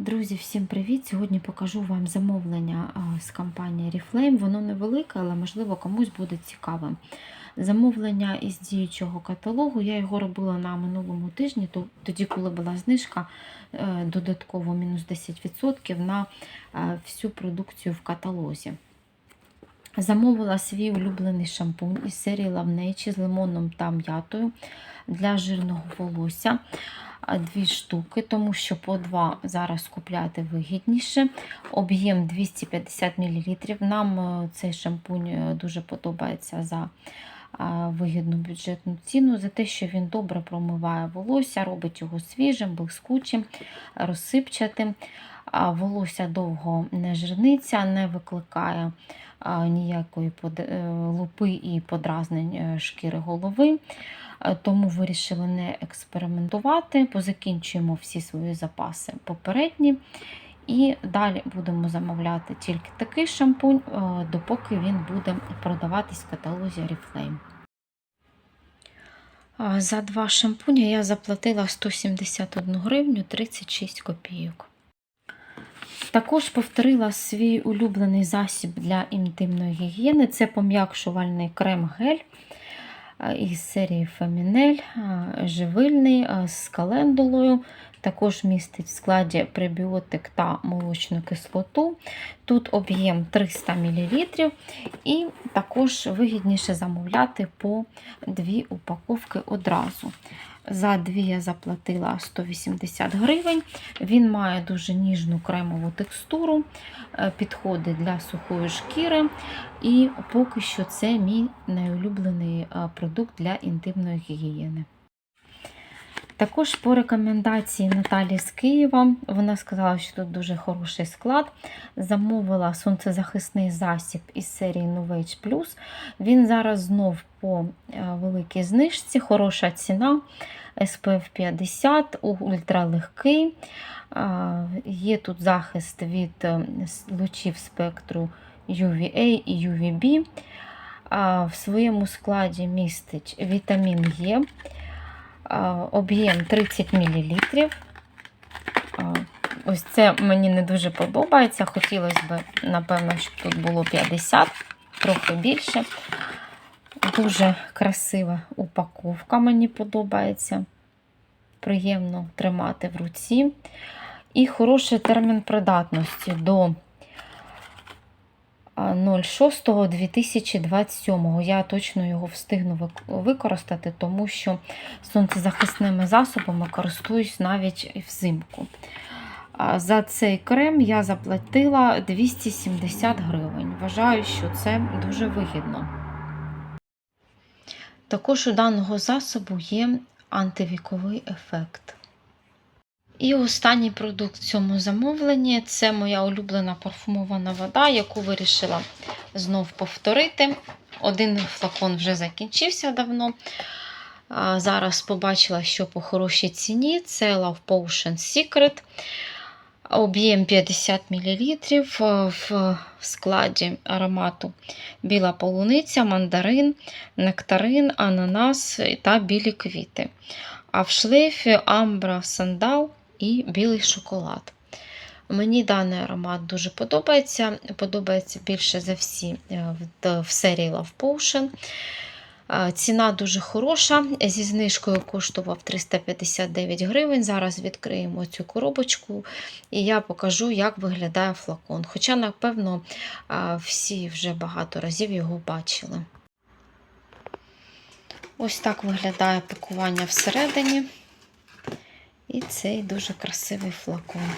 Друзі, всім привіт! Сьогодні покажу вам замовлення з компанії Reflame. Воно невелике, але можливо комусь буде цікавим. Замовлення із діючого каталогу. Я його робила на минулому тижні, тоді, коли була знижка, е, додатково мінус 10% на е, всю продукцію в каталозі. Замовила свій улюблений шампунь із серії Love з лимоном та м'ятою для жирного волосся. Дві штуки, тому що по два зараз купляти вигідніше. Об'єм 250 мл. Нам е, цей шампунь е, дуже подобається за вигідну бюджетну ціну, за те, що він добре промиває волосся, робить його свіжим, блискучим, розсипчатим. Волосся довго не жирниться, не викликає ніякої е, лупи і подразнень е, шкіри голови. Е, Тому вирішили не експериментувати. Позакінчуємо всі свої запаси попередні. І далі будемо замовляти тільки такий шампунь, допоки він буде продаватись в каталозі Oriflame. За два шампуня я заплатила 171 гривню 36 копійок. Також повторила свій улюблений засіб для інтимної гігієни. Це пом'якшувальний крем-гель із серії Фемінель, живильний з календулою. Також містить в складі пребіотик та молочну кислоту. Тут об'єм 300 мл. І також вигідніше замовляти по дві упаковки одразу. За дві я заплатила 180 гривень. Він має дуже ніжну кремову текстуру, е, підходить для сухої шкіри. І поки що це мій найулюблений е, продукт для інтимної гігієни. Також по рекомендації Наталі з Києва, вона сказала, що тут дуже хороший склад. Замовила сонцезахисний засіб із серії Novage Plus. Він зараз знов по е, великій знижці, хороша ціна. SPF 50, ультралегкий. Є тут захист від е, лучів спектру UVA і UVB. В своєму складі містить вітамін Е, об'єм 30 мл. Ось це мені не дуже подобається. Хотілося б, напевно, щоб тут було 50, трохи більше. Дуже красива упаковка, мені подобається. Приємно тримати в руці. І хороший термін придатності до 06.2027. Я точно його встигну використати, тому що сонцезахисними засобами користуюсь навіть взимку. За цей крем я заплатила 270 гривень. Вважаю, що це дуже вигідно. Також у даного засобу є антивіковий ефект. І останній продукт в цьому замовленні це моя улюблена парфумована вода, яку вирішила знов повторити. Один флакон вже закінчився давно. Зараз побачила, що по хорошій ціні це Love Potion Secret. Об'єм 50 мл в складі аромату біла полуниця, мандарин, нектарин, ананас та білі квіти. А в шлейфі амбра, сандал і білий шоколад. Мені даний аромат дуже подобається. Подобається більше за всі е, в- серії Love Potion. Е, Ціна дуже хороша. Зі знижкою коштував 359 гривень. Зараз відкриємо цю коробочку і я покажу, як виглядає флакон. Хоча, напевно, е, всі вже багато разів його бачили. Ось так виглядає пакування всередині. І цей дуже красивий флакон.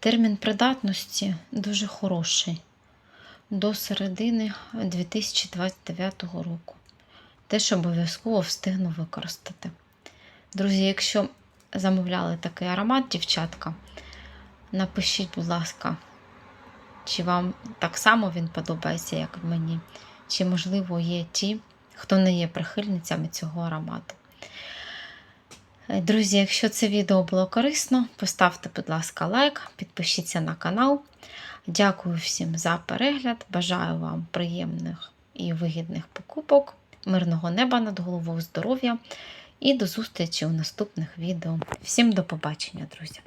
Термін придатності дуже хороший. До середини 2029 року. Теж обов'язково встигну використати. Друзі, якщо замовляли такий аромат, дівчатка, напишіть, будь ласка, чи вам так само він подобається, як мені, чи, можливо, є ті, хто не є прихильницями цього аромату. Е, Друзі, якщо це відео було корисно, поставте, будь ласка, лайк, підпишіться на канал. Дякую всім за перегляд. Бажаю вам приємних і вигідних покупок. мирного неба над головою, здоров'я і до зустрічі у наступних відео. Всім до побачення, друзі!